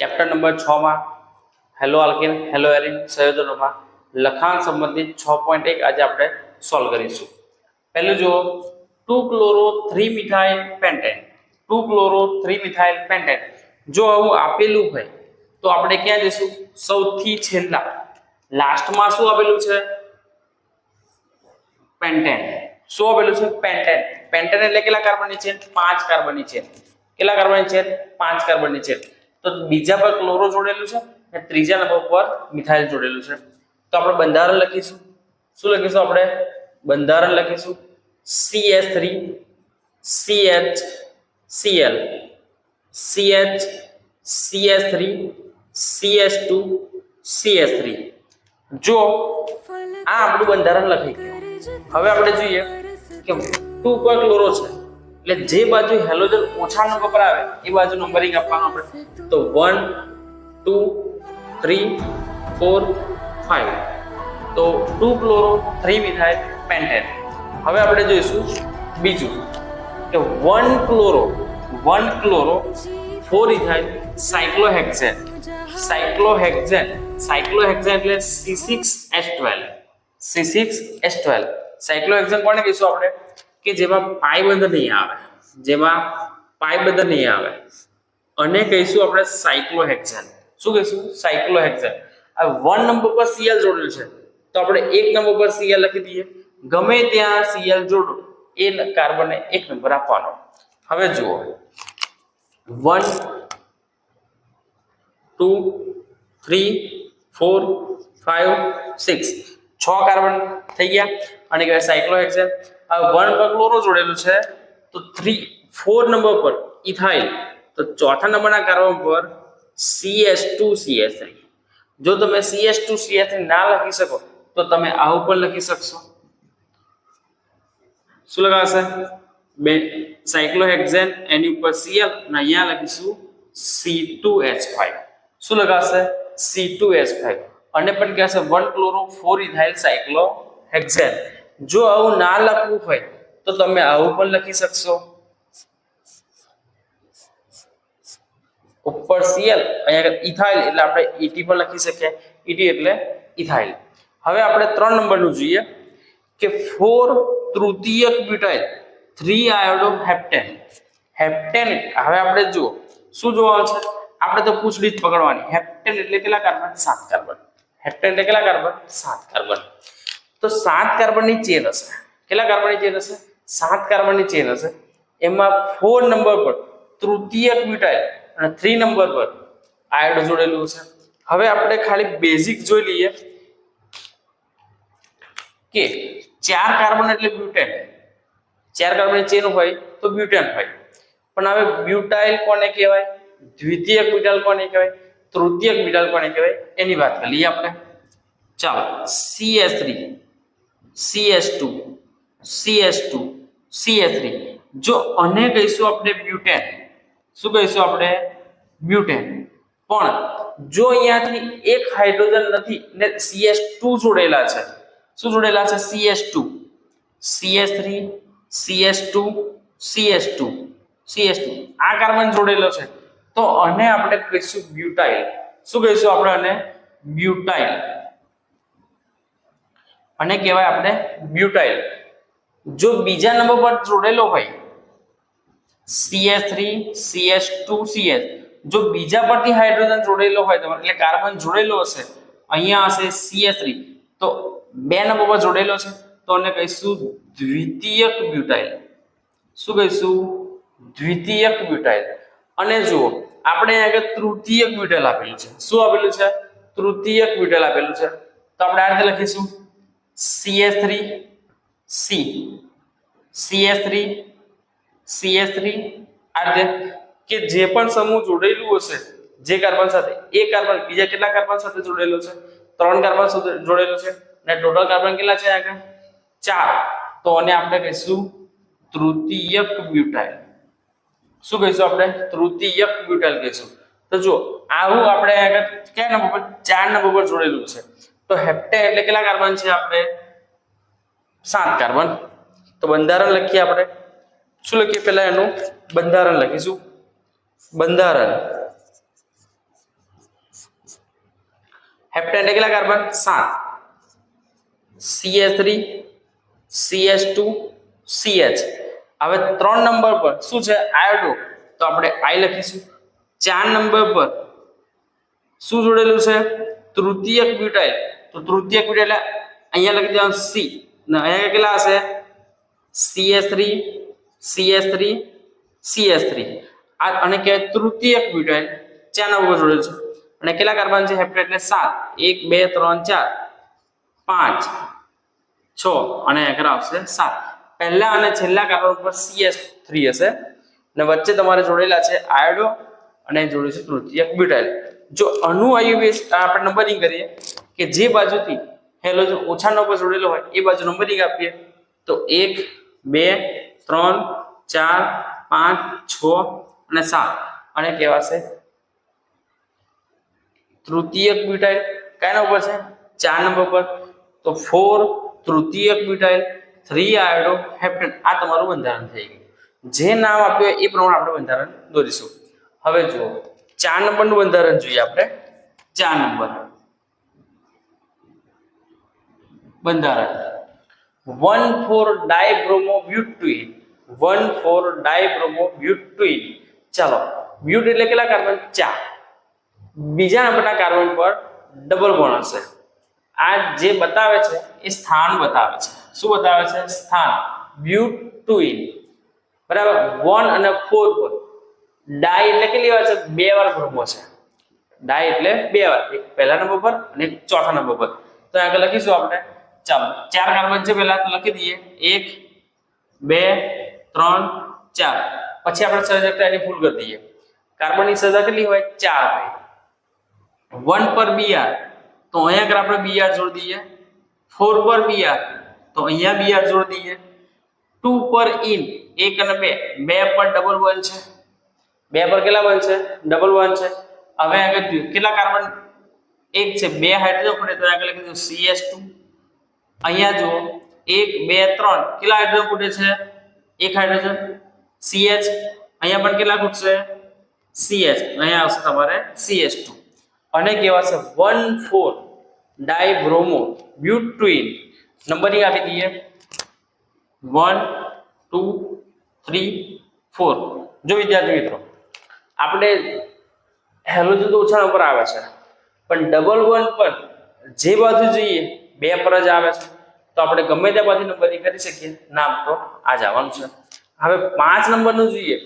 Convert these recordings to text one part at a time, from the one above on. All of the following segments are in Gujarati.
ચેપ્ટર નંબર છ માં. હેલો આલ્કેન હેલો એરિન સંયોજનોમાં લખાણ સંબંધિત છ પોઈન્ટ એક આજે આપણે સોલ્વ કરીશું. પહેલું જુઓ. Two chloro three methyl pentane two chloro three methyl pentane જો આવું આપેલું હોય, તો આપણે ક્યાં જઈશું? સૌથી છેલ્લા. લાસ્ટમાં શું આપેલું છે? પેન્ટેન શું આપેલું છે? પેન્ટેન પેન્ટેન એટલે કેટલા કાર્બનની છે? પાંચ કાર્બનની છે. કેટલા કાર્બનની છે? પાંચ કાર્બનની ચેન તો બીજા પર ક્લોરો જોડેલું છે અને ત્રીજા નંબર પર મિથાઇલ જોડેલું છે. તો આપણે બંધારણ લખીશું. શું લખીશું આપણે? બંધારણ લખીશું. CH three CH CL CH CH three CH two CH three જો આ આપણું બંધારણ લખી ગયું. હવે આપણે જોઈએ કે ટુ પર ક્લોરો છે. એટલે જે બાજુ હેલોજન ઓછા નંબર આવે, એ બાજુ નંબરિંગ આપવાનું આપણે. તો one two three four five તો two chloro three methyl pentane હવે આપણે જોઈશું બીજું. કે one chloro one chloro four ethyl cyclohexane cyclohexane cyclohexane એટલે C six S twelve C six S twelve cyclohexane કોને કહીશું આપણે? કે જેમાં પાયબંધ નહીં આવે, જેમાં પાયબંધ નહીં આવે. અને કહીશું આપણે સાયક્લોહેક્સેન શું કહીશું? સાયક્લોહેક્સેન આ વન નંબર પર સીએલ જોડેલું છે. તો આપણે એક નંબર પર સીએલ લખી દઈએ. ગમે ત્યાં સીએલ જોડો, એ કાર્બનને એક નંબર આપવાનો. હવે જુઓ. One two three four five six છ કાર્બન થઈ ગયા. અને કહેવાય સાયક્લોહેક્સેન હવે વન પર ક્લોરો જોડેલું છે. તો થ્રી ફોર નંબર પર ઇથાઇલ તો ચોથા નંબરના કાર્બન પર સીએસ ટુ સીએસ જો તમે સીએસ ટુ સીએસ ના લખી શકો, તો તમે આવું પણ લખી શકશો. શું લગાવશે બે સાયક્લોહેક્ઝેન એની ઉપર સીએલ અને અહીંયા લખીશું સી ટુ એચ ફાઈવ શું લગાવશે સી ટુ એચ ફાઈવ અને પણ કહેશે one chloro four ethyl cyclohexane જો આવું ના લખવું હોય, તો તમે આવું પણ લખી શકશો. ઉપર સીએલ અહીંયા ઇથાઇલ, એટલે આપણે ઈટી પણ લખી શકીએ. ઈટી એટલે ઇથાઇલ. હવે આપણે ત્રણ નંબરનું જોઈએ કે four તૃતીયક butyl three iodo heptane. Heptane, હવે આપણે જુઓ, શું જોવાનું છે? આપણે તો પૂછડી જ પકડવાની. હેપ્ટેન એટલે કેટલા કાર્બન? સાત કાર્બન. હેપ્ટેન એટલે કેટલા કાર્બન? સાત કાર્બન. તો સાત કાર્બનની ચેન હશે. કેટલા કાર્બનની ચેન હશે? સાત કાર્બનની ચેન હશે. એમાં ફોર નંબર પર તૃતીયક બ્યુટાઇલ અને થ્રી નંબર પર આયોડ જોડેલું છે હવે આપણે ખાલી બેઝિક જોઈ લઈએ કે ચાર કાર્બન એટલે બ્યુટેન ચાર કાર્બન ચેન હોય તો બ્યુટેન હોય. પણ હવે બ્યુટાઇલ કોને કહેવાય? દ્વિતીય બ્યુટાઇલ કોને કહેવાય? તૃતીયક બ્યુટાઇલ કોને કહેવાય? એની વાત કરી લઈએ આપણે. ચાલો CS three CS two CS two, CS three. જો અને કહીશું આપણે બ્યુટેન શું કહીશું આપણે? બ્યુટેન પણ જો અહીંયાથી એક હાઇડ્રોજન નથી ને સીએસ ટુ જોડેલા છે, શું જોડેલા છે? CS two. CS three, CS two CS two CS two. આ કાર્બન જોડેલો છે. તો અને આપણે કહીશું બ્યુટાઇલ શું કહીશું આપણે અને? બ્યુટાઇલ અને કહેવાય આપણે બ્યુટાઇલ જો બીજા નંબર પર જોડેલો હોય CS three CS two CS જો બીજા પરથી હાઇડ્રોજન જોડેલો હોય, તમારે એટલે કાર્બન જોડેલો હશે, અહીંયા હશે સીએસ થ્રી તો બે નંબર પર જોડેલો છે, તો એને કહીશું દ્વિતીયક બ્યુટાઇલ શું કહીશું? દ્વિતીયક બ્યુટાઇલ અને જુઓ, આપણે આગળ તૃતીયક બ્યુટાઇલ આપેલું છે. શું આપેલું છે? તૃતીયક બ્યુટાઇલ આપેલું છે. તો આપણે આ રીતે લખીશું. CS three C CS three CS three આ રીતે કે જે પણ સમૂહ જોડેલું હશે, જે કાર્બન સાથે, એ કાર્બન બીજા કેટલા કાર્બન સાથે જોડેલો છે? ત્રણ કાર્બન સાથે જોડેલો છે. અને ટોટલ કાર્બન કેટલા છે આગળ? ચાર. તો આને આપણે કહીશું તૃતીયક બ્યુટાઇલ શું કહીશું આપણે? તૃતીયક બ્યુટાઇલ કહીશું. તો જો આવું આપણે આગળ કયા નંબર પર? ચાર નંબર પર જોડેલું છે. તો હેપ્ટેન એટલે કેટલા કાર્બન છે આપણે સાત કાર્બન. તો બંધારણ લખીએ આપણે શું લખીએ પહેલા એનું? બંધારણ લખીશું. બંધારણ. હેપ્ટેન એટલે કેટલા કાર્બન? સાત. CH three, CH two, CH. હવે ત્રણ નંબર પર શું છે? આયોડો. તો આપણે આઈ લખીશું. ચાર નંબર પર શું જોડેલું છે? તૃતીયક બ્યુટાઇલ. તો તૃતીય બ્યુટાઇલ એટલે અહીંયા લખી દેવાનું સી ને અહીંયા કેટલા હશે? CS3 CS3 CS3 આ અને કહેવાય તૃતીય બ્યુટાઇલ ચાર નંબર જોડે છે. અને કેટલા કાર્બન છે? હેપ્ટેટ એટલે સાત. એક, બે, ત્રણ, ચાર. પાંચ. છ. અને આગળ આવશે? સાત. પહેલા અને છેલ્લા કાર્બન ઉપર સીએસ થ્રી હશે. અને વચ્ચે તમારે જોડેલા છે આયોડો અને જોડે છે તૃતીયક બ્યુટાઇલ જો અણુ આપણે નંબરિંગ કરીએ. કે જે બાજુથી હેલોજન ઓછા નંબર જોડેલો હોય, એ બાજુ નંબરિંગ આપીએ. તો એક, બે, ત્રણ, ચાર, પાંચ, છ અને સાત. અને કહેવાશે તૃતીયક બ્યુટાઇલ. કયા નંબર છે? ચાર નંબર પર તો ફોર, તૃતીયક બ્યુટાઇલ, થ્રી આયોડો, હેપ્ટન. આ તમારું બંધારણ થઈ ગયું. જે નામ આપ્યું એ પ્રમાણે આપણે બંધારણ દોરીશું. હવે જુઓ, ચાર નંબરનું બંધારણ જોઈએ આપણે. ચાર નંબર. બંધારણ. One four dibromo butyne one four bromo butyne ચાલો, બ્યુટ એટલે કેટલા કાર્બન? ચાર. બીજા નંબરના કાર્બન પર ડબલ બોન્ડ હશે. આ જે બતાવે છે એ સ્થાન બતાવે છે. શું બતાવે છે? સ્થાન. બ્યુટુઇન બરાબર? વન અને ફોર પર. ડાય એટલે કેટલી વાર છે? બે વાર બ્રોમો છે. ડાય એટલે બે વાર. એક પહેલા નંબર પર અને ચોથા નંબર પર. તો આગળ લખીશું આપણે. ચાલો, ચાર કાર્બન છે પેલા લખી દઈએ. એક, બે, ત્રણ, ચાર. પછી આપણે સર્જકતા એની ફૂલ કરી દઈએ. કાર્બનની સજા કેટલી હોય? ચાર હોય. વન પર બીઆર તો અહીંયા આગળ આપણે બીઆર જોડી દઈએ. ફોર પર બીઆર તો અહીંયા બીઆર જોડી દઈએ. ટુ પર ઇન. એક અને બે. બે પર ડબલ વન છે. બે પર કેટલા વન છે? ડબલ વન છે. હવે આગળ કેટલા કાર્બન? એક છે. બે હાઇડ્રોજન પડે તો આગળ લખી દઉં. CS two. અહીંયા જુઓ, એક, બે, ત્રણ. કેટલા હાઇડ્રોજન ફૂટે છે? એક હાઇડ્રોજન CH અહીંયા પણ કેટલા ફૂટશે સીએચ અહીંયા આવશે તમારે CH2 અને છે? One four dibromo number numbering આપી દઈએ. વન ટુ થ્રી ફોર જો વિદ્યાર્થી મિત્રો, આપણે હેલોજન તો ઓછા નંબર આવે છે. પણ ડબલ વન પર જે બાજુ જોઈએ બે પર આવે છે. તો આપણે ગમે તે પછી નંબરિંગ કરી શકીએ. નામ તો આ જ આવવાનું છે. હવે પાંચ નંબરનું જોઈએ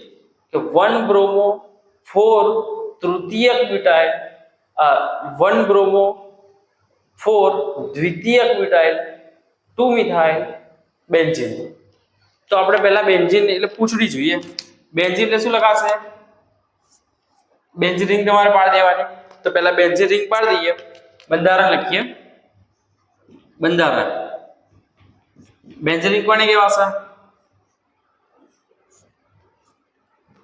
કે વન બ્રોમો ફોર તૃતીયક બ્યુટાઇલ વન બ્રોમો ફોર દ્વિતીયક બ્યુટાઇલ ટુ મિથાઇલ, બેન્ઝીન. તો આપણે પહેલા બેન્ઝીન એટલે પૂછડી જોઈએ. બેન્ઝીન એટલે શું લખાશે? બેન્ઝીન રિંગ તમારે પાડી દેવાની. તો પહેલા બેન્ઝીન રિંગ પાડી દઈએ. બંધારણ લખીએ. બંધારણ. બેન્ઝીન રિંગ કોને કહેવાશે?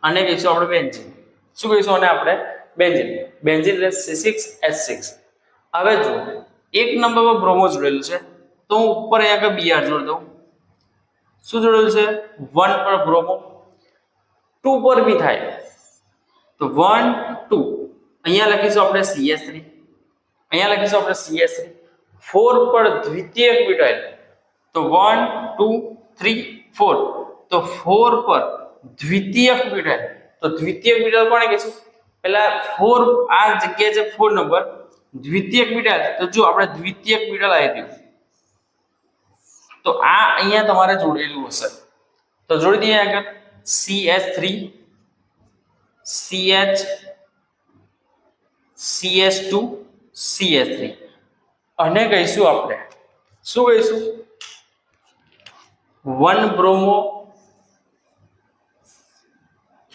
અને કહીશું આપણે બેન્ઝીન શું કહીશું અને આપણે? બેન્ઝીન બેન્ઝીન એટલે C6H6 હવે જો, એક નંબર પર બ્રોમો જોડેલું છે, તો હું ઉપર અહીંયા આગળ બીઆર જોડી દઉં. શું જોડેલું છે? વન પર બ્રોમો ટુ પર બી થાય. તો વન ટુ અહીંયા લખીશું આપણે સીએસ થ્રી અહીંયા લખીશું આપણે સીએસ થ્રી ફોર પર દ્વિતીયક બ્યુટાઇલ તો વન, ટુ, થ્રી, ફોર. તો ફોર પર દ્વિતીયક બ્યુટાઇલ તો દ્વિતીયક બ્યુટાઇલ કોને કહીશું? પેલા ફોર, આ જગ્યાએ છે ફોર નંબર. દ્વિતીય બ્યુટાઇલ તો જો આપણે દ્વિતીય બ્યુટાઇલ આવી ગયું તો આ અહીંયા તમારે જોડેલું હશે. તો જોડી દઈએ આગળ. CH three C H two CH three અને કહીશું આપણે. શું કહીશું? વન બ્રોમો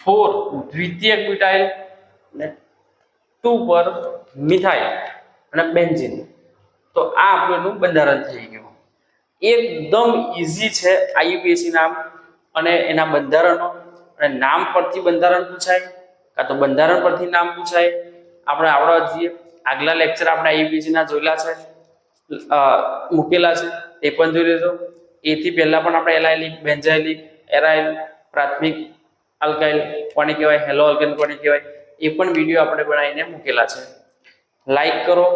ફોર દ્વિતીયક બ્યુટાઇલ અને ટુ પર મિથાઇલ અને બેન્ઝિન. તો આ આપણું બંધારણ થઈ ગયું. એકદમ ઇઝી છે આઈયુપીએસસી નામ અને એના બંધારણો. અને નામ પરથી બંધારણ પૂછાય કાં તો બંધારણ પરથી નામ પૂછાય. આપણે આવડવા જઈએ આગલા લેક્ચર આપણે આઈયુપીએસસીના જોયેલા છે. મૂકેલા છે. એ પણ જોઈ લેજો. એથી પહેલા પણ આપણે એલાયલિક બેન્ઝાઇલિક એરાઇલ, પ્રાથમિક, આલ્કાઇલ, કોને કહેવાય, હેલો આલ્કેન કોને કહેવાય, એ પણ વીડિયો આપણે બનાવીને મૂકેલા છે. લાઈક કરો,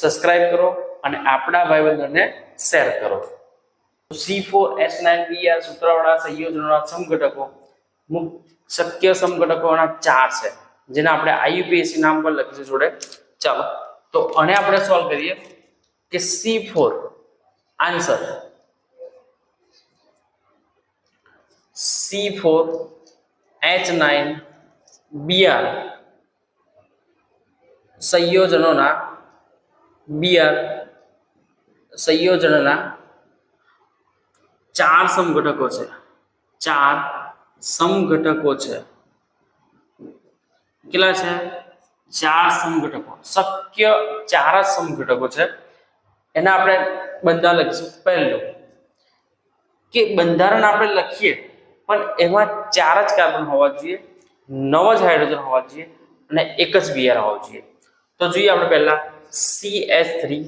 સબસ્ક્રાઇબ કરો અને આપણા ભાઈબંધોને શેર કરો. C four S nine B R સૂત્રવાળા સંયોજનોના સમઘટકો શક્ય સમઘટકોના ચાર છે. જેને આપણે આઈયુપીએસસી નામ પર લખીશું જોડે. ચાલો, તો આને આપણે સોલ્વ કરીએ. કે C four answer. C four, H nine, BR. સંયોજનોના BR, સંયોજનોના ચાર સમઘટકો છે. ચાર સમઘટકો છે. કેટલા છે? ચાર સમઘટકો શક્ય ચાર જ સમઘટકો છે. એના આપણે બંધારણ લખીશું. પહેલું, કે બંધારણ આપણે લખીએ, પણ એમાં ચાર જ કાર્બન હોવા જોઈએ, નવ જ હાઇડ્રોજન હોવા જોઈએ, અને એક જ બીઆર હોવા જોઈએ. તો જોઈએ આપણે પહેલા C S three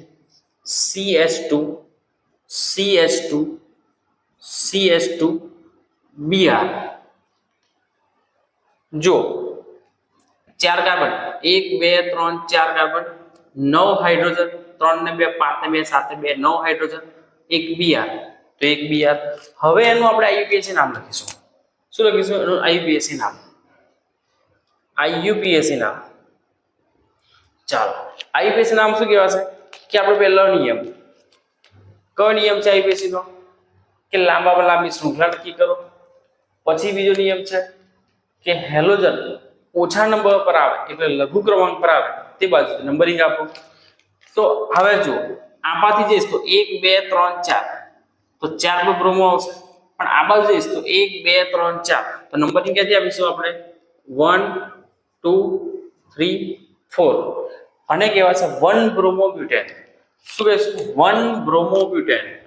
C S two C S two C S two BR જો, ચાર કાર્બન, એક, બે, ત્રણ, ચાર કાર્બન, નવ હાઇડ્રોજન ત્રણ ને બે, પાંચ ને બે, સાત ને બે, નવ હાઇડ્રોજન, એક બીઆર તો એક બીઆર હવે એનું આપણે આઈયુપીએસસી નામ લખીશું. શું લખીશું? એનું આઈયુપીએસસી નામ. આઈયુપીએસસી નામ. ચાલો. આઈયુપીએસસી નામ શું કહેવાશે? કે આપણો પહેલો નિયમ. કયો નિયમ છે આઈયુપીએસસી નો? કે લાંબામાં લાંબી શૃંખલા નક્કી કરો. પછી બીજો નિયમ છે કે હેલોજન ઓછા નંબર પર આવે, એટલે લઘુ ક્રમાંક પર આવે, તે બાજુ નંબરિંગ આપો. તો હવે જો આમાંથી જઈશ તો એક, બે, ત્રણ, ચાર. તો ચાર પર બ્રોમો આવશે. પણ આ બાજુ જઈશ તો એક, બે, ત્રણ, ચાર. તો નંબરિંગ ક્યાંથી આપીશું આપણે? One, two, three, four. અને કહેવાય છે? વન બ્રોમોબ્યુટેન શું કહેશું? વન બ્રોમોબ્યુટેન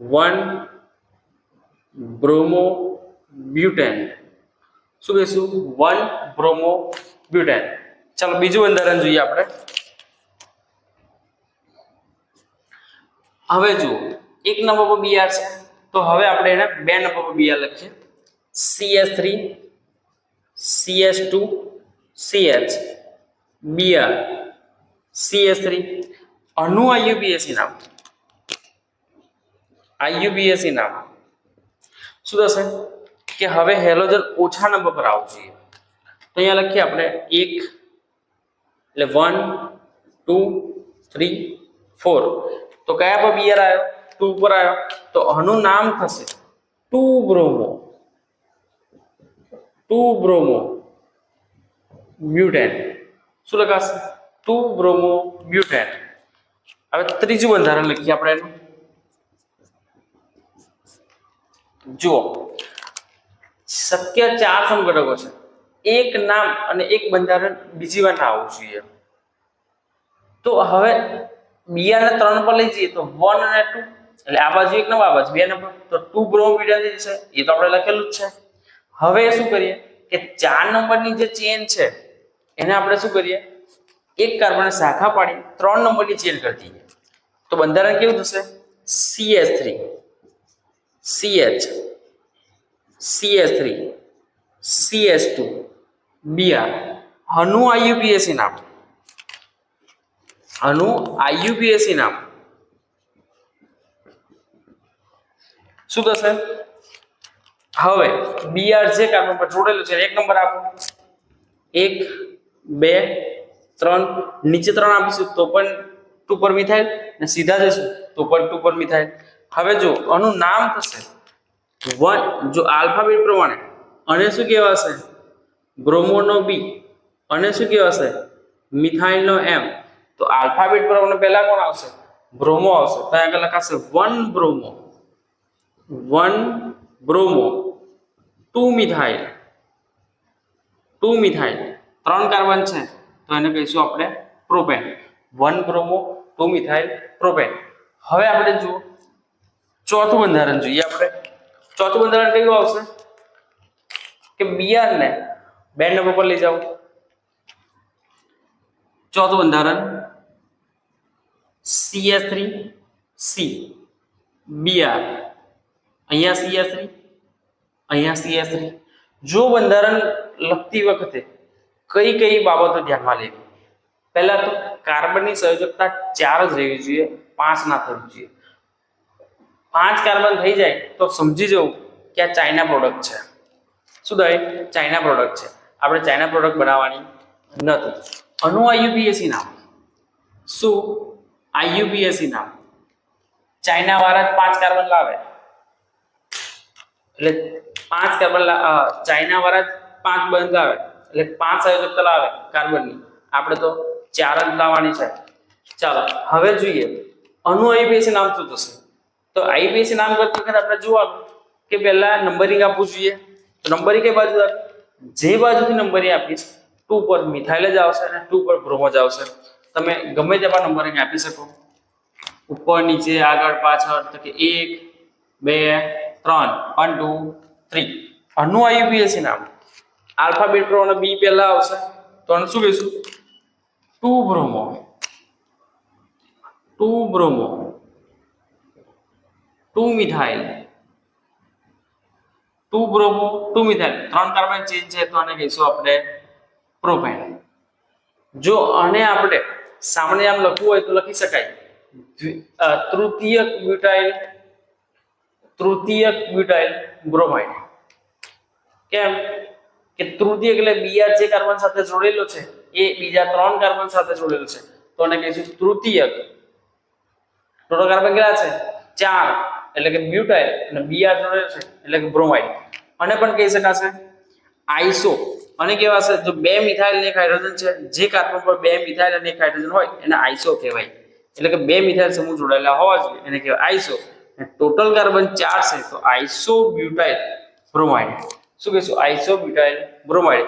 વન બ્રોમોબ્યુટેન શું કહેશું? One bromobutane. ચાલો બીજું બંધારણ જોઈએ આપણે. હવે જુઓ, એક નંબર પર બીઆર છે. તો હવે આપણે એને બે નંબર પર બીઆર લખીએ. CH three CH two CH BR S three અનુ આઈયુબીએસી નામ. આઈયુબીએસી નામ. શું થશે? કે હવે હેલોજન ઓછા નંબર પર આવવું જોઈએ. તો અહીંયા લખીએ આપણે એક, એટલે વન ટુ થ્રી ફોર તો કયા પર બિયર આવ્યો ટુ પર આવ્યો તો આનું નામ થશે two bromo two bromo butane શું લખાશે? ટુ બ્રોમો બ્યુટેન હવે ત્રીજું બંધારણ લખીએ આપણે એનું. જુઓ. શક્ય ચાર સમઘટકો છે. એક નામ અને એક બંધારણ બીજી વાર આવવું જોઈએ. તો હવે બીઆર ને ત્રણ પર લઈ જઈએ તો વન અને ટુ એટલે આ બાજુ એક નવા બાજુ બે નંબર. તો ટુ બ્રોમિડિયન છે, એ તો આપણે લખેલું જ છે. હવે શું કરીએ કે ચાર નંબરની જે ચેન છે, એને આપણે શું કરીએ? એક કાર્બન શાખા પાડી ત્રણ નંબરની ચેન કરી દઈએ. તો બંધારણ કેવું થશે? CH three CH CH three CH two BR હનુ IUPAC નામ હનુ આઈયુપીએસસી નામ. શું થશે? હવે બીઆર જે કાર્બન પર જોડેલું છે, એક નંબર આપો. એક, બે, ત્રણ, નીચે ત્રણ આપીશું, તો પણ ટુ પર મિથાઇલ ને સીધા જઈશું, તો પણ ટુ પર મિથાઇલ હવે જો આનું નામ થશે. વન, જો આલ્ફાબેટ પ્રમાણે, અને શું કહેવાશે? બ્રોમોનો બી, અને શું કહેવાશે? મિથાઇલનો એમ. તો આલ્ફાબેટ આપણે પહેલા કોણ આવશે? બ્રોમો આવશે. તો અહીંયા આગળ લખાશે one bromo. One bromo. Two methyl. Two methyl. ત્રણ કાર્બન છે. તો એને કહીશું આપણે propane. One bromo, two methyl, propane. હવે આપણે જુઓ. ચોથું બંધારણ જોઈએ આપણે. ચોથું બંધારણ કયું આવશે? કે બિયારને બે નંબર પર લઈ જાઓ. ચોથું બંધારણ. C S three C BR અહીંયા સીએસ થ્રી અહીંયા સીએસ થ્રી જો બંધારણ લખતી વખતે કઈ કઈ બાબતો ધ્યાનમાં લેવી? પહેલા તો કાર્બનની સંયોજકતા ચાર જ રહેવી જોઈએ, પાંચ ના થવી જોઈએ. પાંચ કાર્બન થઈ જાય તો સમજી જવું કે આ ચાઇના પ્રોડક્ટ છે. શું થાય ચાઇના પ્રોડક્ટ છે. આપણે ચાઇના પ્રોડક્ટ બનાવવાની નથી. અનુ આઈયુપીએસી નામ શું? આઈયુપીએસી નામ. ચાઇના વાળા જ પાંચ કાર્બન લાવે. એટલે પાંચ કાર્બન ચાઇના વાળા જ પાંચ બંધ લાવે. એટલે પાંચ સંયોજકતા લાવે કાર્બનની. આપણે તો ચાર જ લાવવાની છે. ચાલો, હવે જોઈએ. અનુ આઈપીએસસી નામ શું થશે? તો આઈપીએસસી નામ કરતી વખતે આપણે જોવાનું કે પહેલા નંબરિંગ આપવું જોઈએ. તો નંબરિંગ કઈ બાજુ આવે? જે બાજુથી નંબરિંગ આપીશ, ટુ પર મિથાઇલ જ આવશે અને ટુ પર બ્રોમો જ આવશે. તમે ગમે તેવા નંબરિંગ આપી શકો. ઉપર નીચે આગળ પાછળ તો કે એક બે ત્રણ. વન ટુ થ્રી આનું આઈયુપીએસી નામ? આલ્ફાબેટ પ્રમાણે બી પહેલા આવશે. તો આને શું કહીશું? Two bromo two bromo two methyl two bromo two methyl ત્રણ કાર્બન ચેન્જ છે તો આને કહીશું આપણે પ્રોપેન જો આને આપણે સામાન્ય આમ લખવું હોય તો લખી શકાય. તૃતીય તૃતીયક બ્યુટાઇલ તૃતીયક બ્યુટાઇલ બ્રોમાઇડ કેમ? કે તૃતીયક એટલે બીજા જે કાર્બન સાથે જોડેલો છે એ બીજા ત્રણ કાર્બન સાથે જોડેલો છે. તો એને કહીશું તૃતીયક. ટોટલ કાર્બન કેટલા છે? ચાર. એટલે કે બ્યુટાઇલ અને બીઆર જોડેલો છે એટલે કે બ્રોમાઇડ અને પણ કહી શકાશે. આઈસો અને કેવા છે, જો બે મિથાઇલ અને એક હાઇડ્રોજન છે, જે કાર્બન પર બે મિથાઇલ અને એક હાઇડ્રોજન હોય, એને આઈસો કહેવાય. એટલે કે બે મિથાઇલ સમૂહ જોડાયેલા હોવા જોઈએ, એને કહેવાય આઈસો ટોટલ કાર્બન ચાર છે, તો આઈસો બ્યુટાઇલ બ્રોમાઇડ. શું કહીશું? Isobutyl bromide.